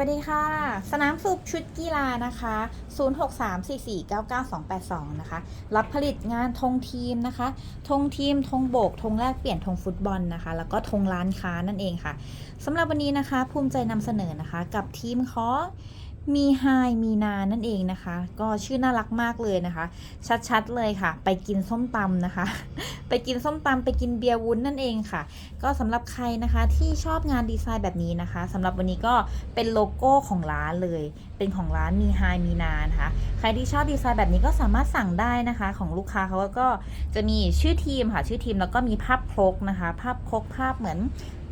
วัสดีค่ะ สนามสูบชุดกีฬานะคะ 0634499282 นะคะ รับผลิตงานธงทีมนะคะ ธงทีม ธงโบก ธงแลกเปลี่ยนธงฟุตบอลนะคะ แล้วก็ธงร้านค้านั่นเองค่ะ สำหรับวันนี้นะคะ ภูมิใจนำเสนอนะคะ กับทีมของ มีไฮมีนานั่นเองนะคะ ก็ชื่อน่ารักมากเลยนะคะ ชัดๆเลยค่ะ ไปกินส้มตำนะคะ ไปกินส้มตำไปกินเบียร์วุ้นนั่นเองค่ะ ก็สำหรับใครนะคะที่ชอบงานดีไซน์แบบนี้นะคะสำหรับวันนี้ก็เป็นโลโก้ของร้านเลย เป็นของร้านมีไฮมีนานะคะ ใครที่ชอบดีไซน์แบบนี้ก็สามารถสั่งได้นะคะ ของลูกค้าเขาก็จะมีชื่อทีมค่ะชื่อทีมแล้วก็มีภาพครกนะคะ ภาพครกภาพเหมือน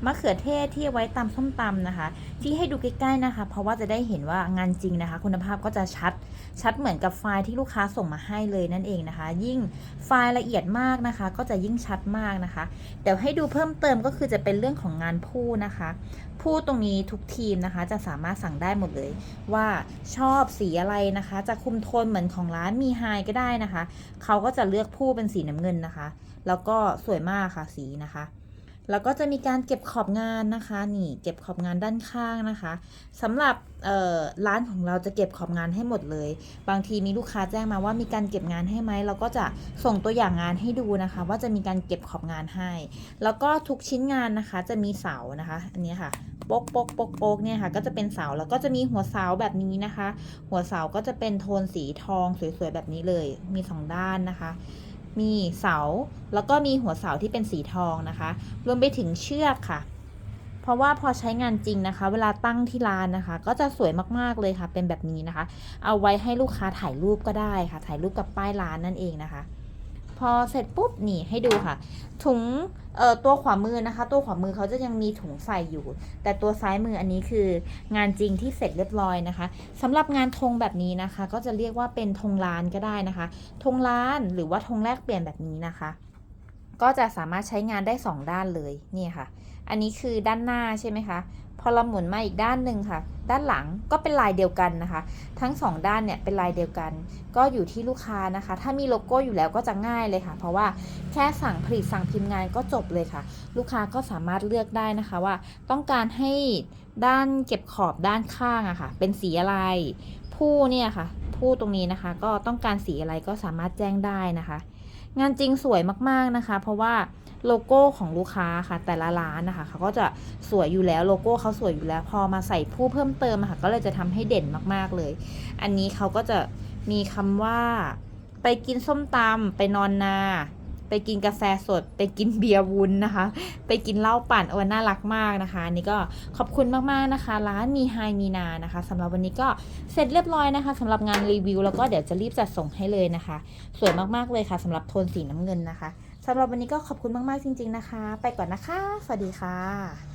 มะเขือเทศที่ไว้ตำส้มตำนะคะ ที่ให้ดูใกล้ๆนะคะ เพราะว่าจะได้เห็นว่างานจริงนะคะ คุณภาพก็จะชัดชัดเหมือนกับไฟล์ที่ลูกค้าส่งมาให้เลยนั่นเองนะคะ ยิ่งไฟล์ละเอียดมากนะคะ ก็จะยิ่งชัดมากนะคะ เดี๋ยวให้ดูเพิ่มเติมก็คือจะเป็นเรื่องของงานผู้นะคะผู้ตรงนี้ทุกทีมนะคะ จะสามารถสั่งได้หมดเลย ว่าชอบสีอะไรนะคะ จะคุมโทนเหมือนของร้านมีไฮก็ได้นะคะ เขาก็จะเลือกผู้เป็นสีน้ำเงินนะคะ แล้วก็สวยมากค่ะสีนะคะ แล้วก็จะมีการเก็บขอบงานนะคะนี่เก็บขอบงานด้านข้างนะคะสำหรับร้านของเราจะเก็บขอบงานให้หมดเลย บางทีมีลูกค้าแจ้งมาว่ามีการเก็บงานให้ไหมเราก็จะส่งตัวอย่างงานให้ดูนะคะ ว่าจะมีการเก็บขอบงานให้ แล้วก็ทุกชิ้นงานนะคะจะมีเสานะคะ อันนี้ค่ะโป๊กโป๊กโป๊กโป๊กเนี่ยค่ะ ก็จะเป็นเสาแล้วก็จะมีหัวเสาแบบนี้นะคะ หัวเสาก็จะเป็นโทนสีทองสวยๆแบบนี้เลย มีสองด้านนะคะ มีเสา แล้วก็มีหัวเสาที่เป็นสีทองนะคะ รวมไปถึงเชือกค่ะ เพราะว่าพอใช้งานจริงนะคะ เวลาตั้งที่ร้านนะคะ ก็จะสวยมากๆเลยค่ะ เป็นแบบนี้นะคะ เอาไว้ให้ลูกค้าถ่ายรูปก็ได้ค่ะ ถ่ายรูปกับป้ายร้านนั่นเองนะคะ พอเสร็จปุ๊บนี่ให้ดูค่ะ ถุงเอ่อตัวขวามือนะคะ ตัวขวามือเขาจะยังมีถุงใส่อยู่ แต่ตัวซ้ายมืออันนี้คืองานจริงที่เสร็จเรียบร้อยนะคะสำหรับงานธงแบบนี้นะคะ ก็จะเรียกว่าเป็นธงร้านก็ได้นะคะธงร้านหรือว่าธงแลกเปลี่ยนแบบนี้นะคะ ก็จะสามารถใช้งานได้ 2 ด้านเลยนี่ค่ะ อันนี้คือด้านหน้าใช่ไหมคะ พอเราหมุนมาอีกด้านหนึ่งค่ะ ด้านหลังก็เป็นลายเดียวกันนะคะ ทั้ง 2 ด้านเนี่ยเป็นลายเดียวกัน ก็อยู่ที่ลูกค้านะคะ ถ้ามีโลโก้อยู่แล้วก็จะง่ายเลยค่ะ เพราะว่าแค่สั่งผลิตสั่งพิมพ์งานก็จบเลยค่ะ ลูกค้าก็สามารถเลือกได้นะคะว่า ต้องการให้ด้านเก็บขอบด้านข้างอะค่ะ เป็นสีอะไรผู้เนี่ยค่ะผู้ตรงนี้นะคะ ก็ต้องการสีอะไรก็สามารถแจ้งได้นะคะ งานจริงสวยมากๆนะคะ เพราะว่าโลโก้ของลูกค้าค่ะ แต่ละร้านนะคะเขาก็จะสวยอยู่แล้วโลโก้เขาสวยอยู่แล้ว พอมาใส่ผู้เพิ่มเติมค่ะ ก็เลยจะทำให้เด่นมากๆเลย อันนี้เขาก็จะมีคำว่า ไปกินส้มตำไปนอนนา ไปกินกาแฟสด ไปกินเบียร์วุ้นนะคะ ไปกินเหล้าปั่นโอ้น่ารักมากนะคะนนี่ก็ขอบคุณมากๆนะคะ ร้านมีไฮมีนานะคะสำหรับวันนี้ก็เสร็จเรียบร้อยนะคะสำหรับงานรีวิว แล้วก็เดี๋ยวจะรีบจัดส่งให้เลยนะคะ สวยมากๆเลยค่ะสำหรับโทนสีน้ำเงินนะคะสำหรับวันนี้ก็ขอบคุณมากๆจริง ๆนะคะ ไปก่อนนะคะ สวัสดีค่ะ